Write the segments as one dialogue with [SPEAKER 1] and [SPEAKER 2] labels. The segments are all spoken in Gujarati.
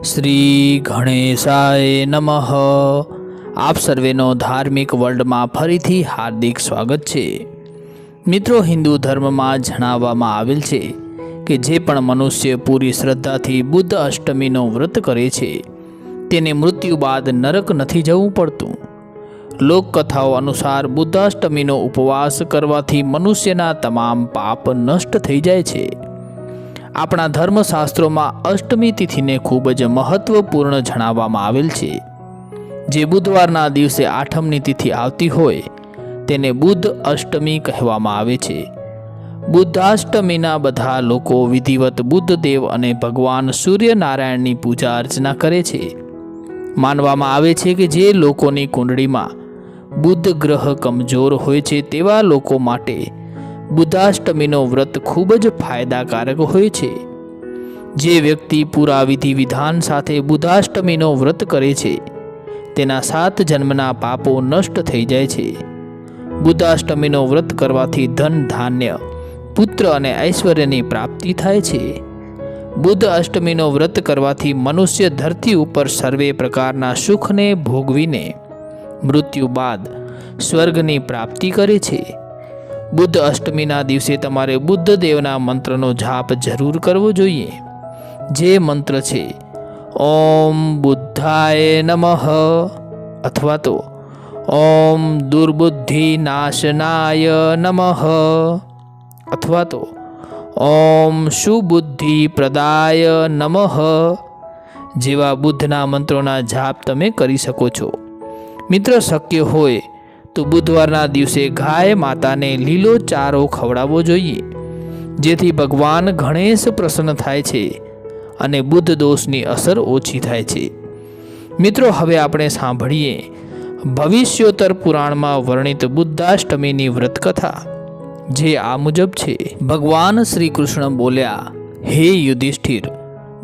[SPEAKER 1] શ્રી ગણેશાય નમઃ. આપ સર્વેનો ધાર્મિક વર્લ્ડમાં ફરીથી હાર્દિક સ્વાગત છે. મિત્રો, હિન્દુ ધર્મમાં જણાવવામાં આવેલ છે કે જે પણ મનુષ્ય પૂરી શ્રદ્ધાથી બુદ્ધ અષ્ટમીનો વ્રત કરે છે, તેને મૃત્યુ બાદ નરક નથી જવું પડતું. લોકકથાઓ અનુસાર બુદ્ધાષ્ટમીનો ઉપવાસ કરવાથી મનુષ્યના તમામ પાપ નષ્ટ થઈ જાય છે. આપણા ધર્મશાસ્ત્રોમાં અષ્ટમી તિથિને ખૂબ જ મહત્વપૂર્ણ જણાવવામાં આવેલ છે. જે બુધવારના દિવસે આઠમની તિથિ આવતી હોય, તેને બુદ્ધ અષ્ટમી કહેવામાં આવે છે. બુદ્ધાષ્ટમીના બધા લોકો વિધિવત બુદ્ધદેવ અને ભગવાન સૂર્યનારાયણની પૂજા અર્ચના કરે છે. માનવામાં આવે છે કે જે લોકોની કુંડળીમાં બુદ્ધ ગ્રહ કમજોર હોય છે, તેવા લોકો માટે બુદ્ધાષ્ટમીનો વ્રત ખૂબ જ ફાયદાકારક હોય છે. જે વ્યક્તિ પૂરા વિધિ વિધાન સાથે બુદ્ધાષ્ટમીનો વ્રત કરે છે, તેના સાત જન્મના પાપો નષ્ટ થઈ જાય છે. બુદ્ધાષ્ટમીનો વ્રત કરવાથી ધન, ધાન્ય, પુત્ર અને ઐશ્વર્યની પ્રાપ્તિ થાય છે. બુદ્ધ અષ્ટમીનો વ્રત કરવાથી મનુષ્ય ધરતી ઉપર સર્વે પ્રકારના સુખને ભોગવીને મૃત્યુ બાદ સ્વર્ગની પ્રાપ્તિ કરે છે. બુદ્ધ અષ્ટમીના દિવસે તમારે બુદ્ધ દેવના મંત્રનો જાપ જરૂર કરવો જોઈએ. જે મંત્ર છે, ઓમ બુદ્ધાય નમઃ અથવા તો, ઓમ દુર્બુદ્ધિ નાશનાય નમઃ અથવા તો, ઓમ સુબુદ્ધિ પ્રદાય નમઃ જેવા બુદ્ધના મંત્રોના જાપ તમે કરી શકો છો. મિત્ર, શક્ય હોય તો બુધવારના દિવસે ગાય માતાને લીલો ચારો ખવડાવવો જોઈએ, જેથી ભગવાન ગણેશ પ્રસન્ન થાય છે અને બુદ્ધ દોષની અસર ઓછી થાય છે. મિત્રો, હવે આપણે સાંભળીએ ભવિષ્યોત્તર પુરાણમાં વર્ણિત બુદ્ધાષ્ટમીની વ્રતકથા, જે આ મુજબ છે. ભગવાન શ્રી કૃષ્ણ બોલ્યા, હે યુધિષ્ઠિર,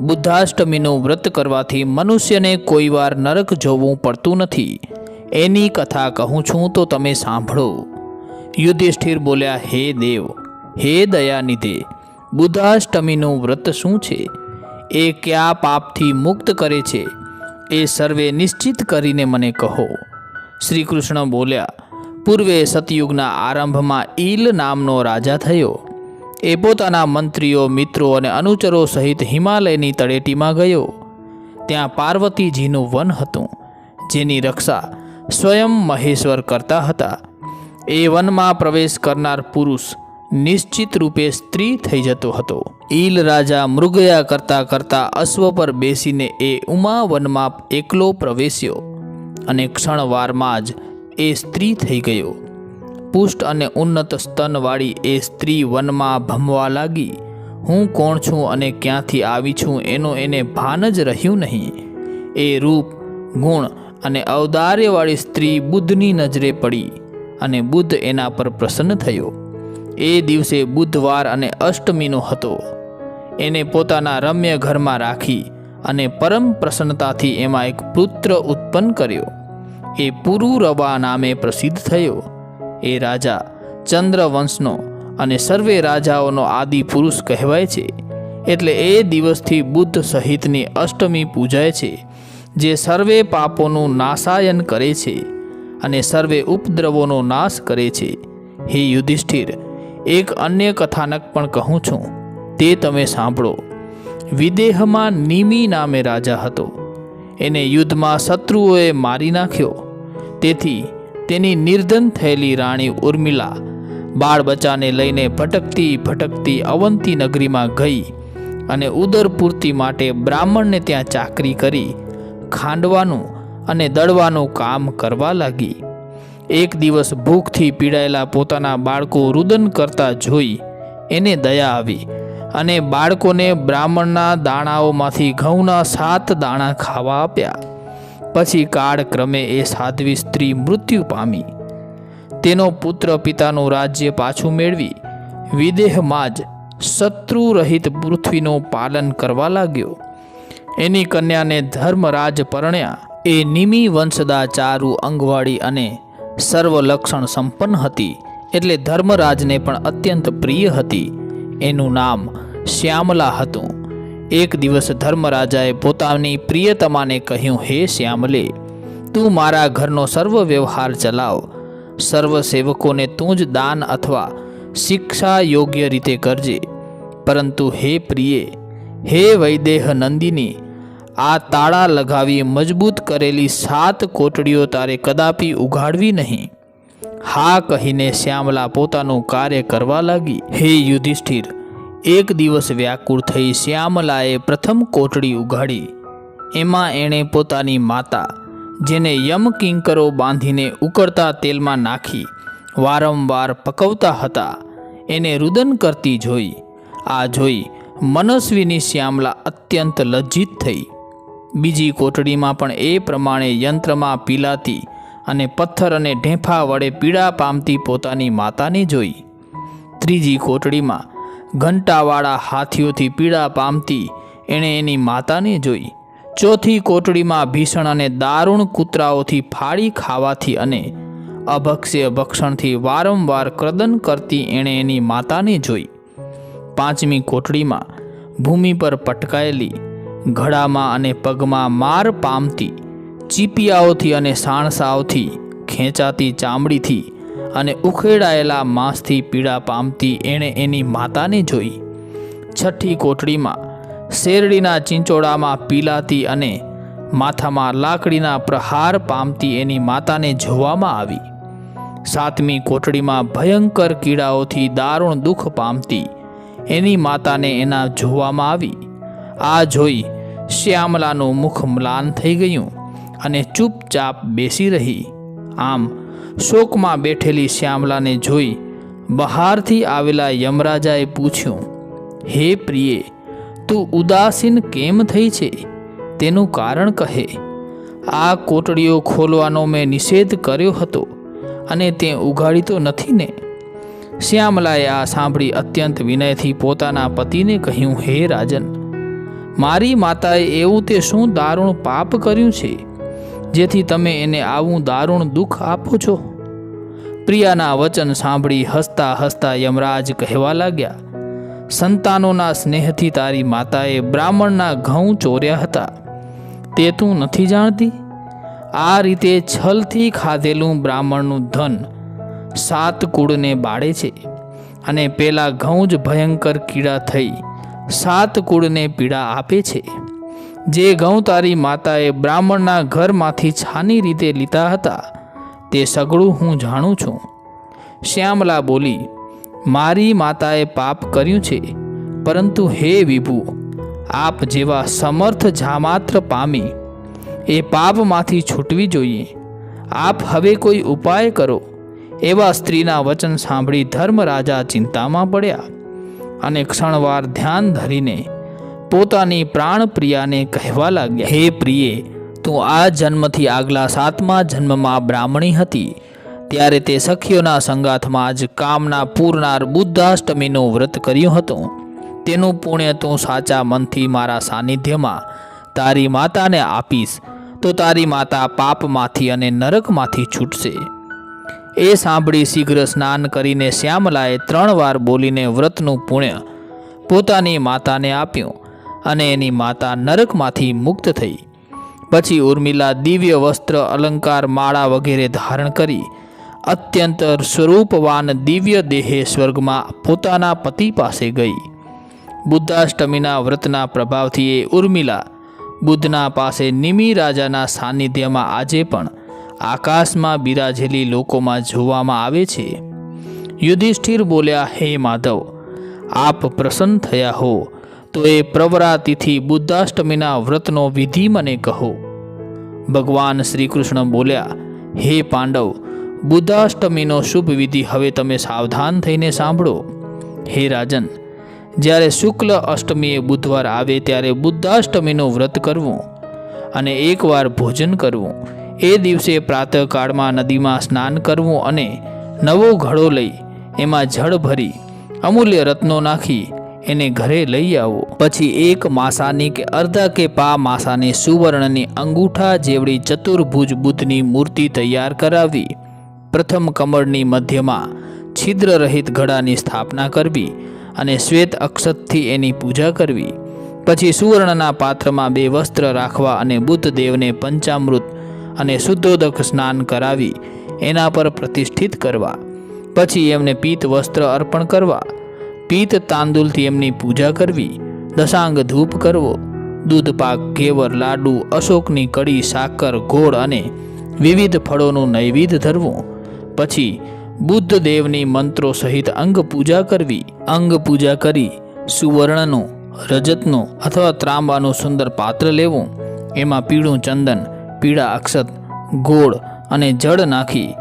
[SPEAKER 1] બુદ્ધાષ્ટમીનું વ્રત કરવાથી મનુષ્યને કોઈ વાર નરક જોવું પડતું નથી. એની કથા કહું છું તો તમે સાંભળો. યુધિષ્ઠિર બોલ્યા, હે દેવ, હે દયાનિધે બુધાષ્ટમીનું વ્રત શું છે? એ કયા પાપથી મુક્ત કરે છે? એ સર્વે નિશ્ચિત કરીને મને કહો. શ્રી કૃષ્ણ બોલ્યા, પૂર્વે સતયુગના આરંભમાં ઈલ નામનો રાજા થયો. એ પોતાના મંત્રીઓ, મિત્રો અને અનુચરો સહિત હિમાલયની તળેટીમાં ગયો. ત્યાં પાર્વતીજીનું વન હતું, જેની રક્ષા સ્વયં મહેશ્વર કરતા હતા. એ વનમાં પ્રવેશ કરનાર પુરુષ નિશ્ચિત રૂપે સ્ત્રી થઈ જતો હતો. ઈલ રાજા મૃગયા કરતા કરતા અશ્વ પર બેસીને એ ઉમા વનમાં એકલો પ્રવેશ્યો અને ક્ષણવારમાં જ એ સ્ત્રી થઈ ગયો. પુષ્ટ અને ઉન્નત સ્તનવાળી એ સ્ત્રી વનમાં ભમવા લાગી. હું કોણ છું અને ક્યાંથી આવી છું? એનો એને ભાન જ રહ્યું નહીં. એ રૂપ, ગુણ અને ઔદાર્યવાળી સ્ત્રી બુદ્ધની નજરે પડી અને બુદ્ધ એના પર પ્રસન્ન થયો. એ દિવસે બુધવાર અને અષ્ટમીનો હતો. એને પોતાના રમ્ય ઘરમાં રાખી અને પરમ પ્રસન્નતાથી એમાં એક પુત્ર ઉત્પન્ન કર્યો. એ પુરુરવા નામે પ્રસિદ્ધ થયો. એ રાજા ચંદ્રવંશનો અને સર્વે રાજાઓનો આદિ પુરુષ કહેવાય છે. એટલે એ દિવસથી બુદ્ધ સહિતની અષ્ટમી પૂજાય છે. જે સર્વે પાપોનું નાશાયન કરે છે અને સર્વે ઉપદ્રવોનો નાશ કરે છે. હે યુધિષ્ઠિર, એક અન્ય કથાનક પણ કહું છું, તે તમે સાંભળો. વિદેહમાં નિમી નામે રાજા હતો. એને યુદ્ધમાં શત્રુઓએ મારી નાખ્યો. તેથી તેની નિર્ધન થયેલી રાણી ઉર્મિલા બાળ બચ્ચાને લઈને ભટકતી ભટકતી અવંતી નગરીમાં ગઈ અને ઉદરપૂર્તિ માટે બ્રાહ્મણને ત્યાં ચાકરી કરી ખાંડવાનું અને દળવાનું કામ કરવા લાગી. એક દિવસ ભૂખથી પીડાયેલા પોતાના બાળકો રુદન કરતા જોઈ એને દયા આવી અને બાળકોને બ્રાહ્મણના દાણાઓમાંથી ઘઉંના સાત દાણા ખાવા આપ્યા. પછી કાળક્રમે એ સાધ્વી સ્ત્રી મૃત્યુ પામી. તેનો પુત્ર પિતાનું રાજ્ય પાછું મેળવી વિદેહમાં જ શત્રુરહિત પૃથ્વીનું પાલન કરવા લાગ્યો. એની કન્યાને ધર્મરાજ પરણ્યા. એ નિમી વંશદા ચારુ અંગવાળી અને સર્વલક્ષણ સંપન્ન હતી, એટલે ધર્મરાજને પણ અત્યંત પ્રિય હતી. એનું નામ શ્યામલા હતું. એક દિવસ ધર્મરાજાએ પોતાની પ્રિયતમાને કહ્યું, હે શ્યામલે, તું મારા ઘરનો સર્વ વ્યવહાર ચલાવ. સર્વ સેવકોને તું જ દાન અથવા શિક્ષા યોગ્ય રીતે કરજે. પરંતુ હે પ્રિયે, હે વૈદેહ નંદિની આ તાળા લગાવી મજબૂત કરેલી સાત કોટડીઓ તારે કદાપી ઉઘાડવી નહીં. હા કહીને શ્યામલા પોતાનું કાર્ય કરવા લાગી. હે યુધિષ્ઠિર, એક દિવસ વ્યાકુળ થઈ શ્યામલાએ પ્રથમ કોટડી ઉઘાડી. એમાં એણે પોતાની માતા, જેને યમ કિંકરો બાંધીને ઉકળતા તેલમાં નાખી, વારંવાર પકવતા હતા. એને રુદન કરતી જોઈ. આ જોઈ મનસ્વીની શ્યામલા અત્યંત લજ્જિત થઈ. બીજી કોટડીમાં પણ એ પ્રમાણે યંત્રમાં પીલાતી અને પથ્થર અને ઢેફા વડે પીડા પામતી પોતાની માતાને જોઈ. ત્રીજી કોટડીમાં ઘંટાવાળા હાથીઓથી પીડા પામતી એણે એની માતાને જોઈ. ચોથી કોટડીમાં ભીષણ અને દારૂણ કૂતરાઓથી ફાળી ખાવાથી અને અભક્ષ્ય ભક્ષણથી વારંવાર ક્રદન કરતી એણે એની માતાને જોઈ. પાંચમી કોટડીમાં ભૂમિ પર પટકાયેલી ઘડામાં અને પગમાં માર પામતી, ચીપિયાઓથી અને સાણસાઓથી ખેંચાતી ચામડીથી અને ઉખેડાયેલા માંસથી પીડા પામતી એણે એની માતાને જોઈ. છઠ્ઠી કોટડીમાં શેરડીના ચિંચોડામાં પીલાતી અને માથામાં લાકડીના પ્રહાર પામતી એની માતાને જોવામાં આવી. સાતમી કોટડીમાં ભયંકર કીડાઓથી દારૂણ દુઃખ પામતી એની માતાને એના જોવામાં આવી. આ જોઈ શ્યામલાનું મુખ મ્લાન થઈ ગયું અને ચૂપચાપ બેસી રહી. આમ શોકમાં બેઠેલી શ્યામલાને જોઈ બહારથી આવેલા યમરાજાએ પૂછ્યું, હે પ્રિયે, તું ઉદાસીન કેમ થઈ છે? તેનું કારણ કહે. આ કોટડીઓ ખોલવાનો મેં નિષેધ કર્યો હતો અને તે ઉઘાડી તો નથી ને? શ્યામલાએ આ સાંભળી અત્યંત વિનયથી પોતાના પતિને કહ્યું, હે રાજન મારી માતાએ એવું તે શું દારૂણ પાપ કર્યું છે? જેથી તમે એને આવું દારૂણ દુઃખ આપો છો? પ્રિયાના વચન સાંભળી હસતા હસતા યમરાજ કહેવા લાગ્યા, સંતાનોના સ્નેહથી તારી માતાએ બ્રાહ્મણના ઘઉં ચોર્યા હતા. તે તું નથી જાણતી? આ રીતે છલથી ખાધેલું બ્રાહ્મણનું ધન સાત કુળને બાળે છે અને પેલા ઘઉં જ ભયંકર કીડા થઈ સાત કુળને પીડા આપે છે. જે ઘઉં તારી માતાએ બ્રાહ્મણના ઘરમાંથી છાની રીતે લીધા હતા, તે સગળું હું જાણું છું. શ્યામલા બોલી, મારી માતાએ પાપ કર્યું છે, પરંતુ હે વિભુ, આપ જેવા સમર્થ જામાત્ર પામી, એ પાપમાંથી છૂટવી જોઈએ. આપ હવે કોઈ ઉપાય કરો. એવા સ્ત્રીના વચન સાંભળી ધર્મરાજા ચિંતામાં પડ્યા. અને ક્ષણવાર ધ્યાન ધરીને પોતાની પ્રાણપ્રિયાને કહેવા લાગ્યા, હે પ્રિયે, તું આ જન્મથી આગલા સાતમા જન્મમાં બ્રાહ્મણી હતી. ત્યારે તે સખીઓના સંગાથમાં જ કામના પૂરનાર બુદ્ધાષ્ટમીનું વ્રત કર્યું હતું. તેનું પુણ્ય તું સાચા મનથી મારા સાનિધ્યમાં તારી માતાને આપીશ. તો તારી માતા પાપમાંથી અને નરકમાંથી છૂટશે. એ સાંભળી શીઘ્ર સ્નાન કરીને શ્યામલાએ ત્રણ વાર બોલીને વ્રતનું પુણ્ય પોતાની માતાને આપ્યું અને એની માતા નરકમાંથી મુક્ત થઈ. પછી ઉર્મિલા દિવ્ય વસ્ત્ર, અલંકાર, માળા વગેરે ધારણ કરી અત્યંત સ્વરૂપવાન દિવ્ય દેહે સ્વર્ગમાં પોતાના પતિ પાસે ગઈ. બુદ્ધાષ્ટમીના વ્રતના પ્રભાવથી એ ઉર્મિલા બુદ્ધના પાસે નિમિ રાજાના સાનિધ્યમાં આજે પણ આકાશમાં બિરાજેલી લોકોમાં જોવામાં આવે છે. યુધિષ્ઠિર બોલ્યા, હે માધવ, આપ પ્રસન્ન થયા હો, તો એ પ્રવરાતિથી બુદ્ધાષ્ટમીના વ્રતનો વિધિ મને કહો. ભગવાન શ્રી કૃષ્ણ બોલ્યા, હે પાંડવ, બુદ્ધાષ્ટમીનો શુભ વિધિ હવે તમે સાવધાન થઈને સાંભળો. હે રાજન, જ્યારે શુક્લ અષ્ટમીએ બુધવાર આવે ત્યારે બુદ્ધાષ્ટમીનું વ્રત કરવું અને એકવાર ભોજન કરવું. એ દિવસે પ્રાતઃકાળમાં નદીમાં સ્નાન કરવું અને નવો ઘડો લઈ એમાં જળ ભરી અમૂલ્ય રત્નો નાખી એને ઘરે લઈ આવો. પછી એક માસાની કે અર્ધા કે પા માસાની સુવર્ણની અંગૂઠા જેવડી ચતુર્ભુજ બુદ્ધની મૂર્તિ તૈયાર કરાવી, પ્રથમ કમળની મધ્યમાં છિદ્ર રહિત ઘડાની સ્થાપના કરવી અને શ્વેત અક્ષતથી એની પૂજા કરવી. પછી સુવર્ણના પાત્રમાં બે વસ્ત્ર રાખવા અને બુદ્ધ દેવને પંચામૃત અને શુદ્ધોદક સ્નાન કરાવી એના પર પ્રતિષ્ઠિત કરવા. પછી એમને પીત વસ્ત્ર અર્પણ કરવા. પીત તાંદુલથી એમની પૂજા કરવી. દશાંગ ધૂપ કરવો. દૂધપાક ઘેવર, લાડુ, અશોકની કડી સાકર, ગોળ અને વિવિધ ફળોનું નૈવેદ્ય ધરવું. પછી બુદ્ધ દેવની મંત્રો સહિત અંગ પૂજા કરવી. અંગ પૂજા કરી સુવર્ણનું, રજતનું અથવા ત્રાંબાનું સુંદર પાત્ર લેવું. એમાં પીળું ચંદન પીળા અક્ષત, ગોળ અને જળ નાખી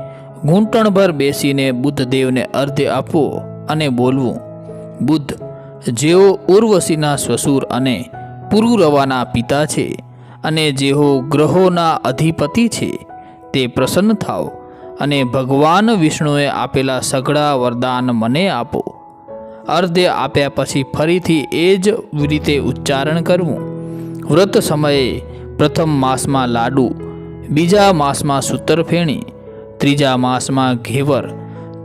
[SPEAKER 1] ઘૂંટણભર બેસીને બુદ્ધ દેવને અર્ધ્ય આપવો અને બોલવું. બુદ્ધ, જેઓ ઉર્વશીના સ્વસુર અને પુરુરવાના પિતા છે અને જેઓ ગ્રહોના અધિપતિ છે, તે પ્રસન્ન થાવ અને ભગવાન વિષ્ણુએ આપેલા સઘળા વરદાન મને આપો. અર્ધે આપ્યા પછી ફરીથી એ જ રીતે ઉચ્ચારણ કરવું. વ્રત સમયે પ્રથમ માસમાં લાડુ, બીજા માસમાં સૂતરફેણી, ત્રીજા માસમાં ઘેવર,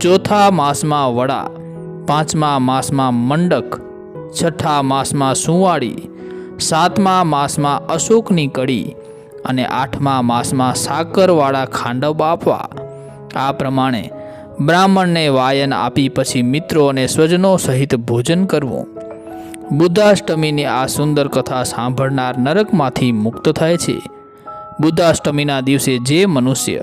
[SPEAKER 1] ચોથા માસમાં વડા, પાંચમા માસમાં મંડક, છઠ્ઠા માસમાં સુંવાળી, સાતમા માસમાં અશોકની કડી અને આઠમા માસમાં સાકરવાળા ખાંડવ આપવા આ પ્રમાણે બ્રાહ્મણને વાયન આપી પછી મિત્રો અને સ્વજનો સહિત ભોજન કરવું. બુદ્ધાષ્ટમીની આ સુંદર કથા સાંભળનાર નરકમાંથી મુક્ત થાય છે. બુદ્ધાષ્ટમીના દિવસે જે મનુષ્ય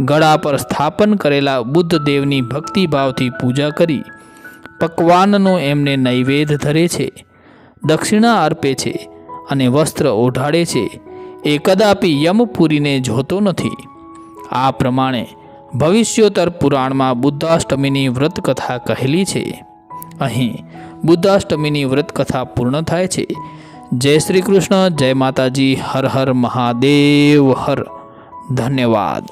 [SPEAKER 1] ગળા પર સ્થાપન કરેલા બુદ્ધ દેવની ભક્તિભાવથી પૂજા કરી, પકવાનનો એમને નૈવેદ્ય ધરે છે, દક્ષિણા અર્પે છે અને વસ્ત્ર ઓઢાડે છે, એ કદાપી યમપુરીને જોતો નથી. આ પ્રમાણે ભવિષ્યોત્તર પુરાણમાં બુદ્ધાષ્ટમીની વ્રત કથા કહેલી છે. અહીં બુદ્ધાષ્ટમીની વ્રતકથા પૂર્ણ થાય છે. જય શ્રી કૃષ્ણ, જય માતાજી, હર હર મહાદેવ, હર. ધન્યવાદ.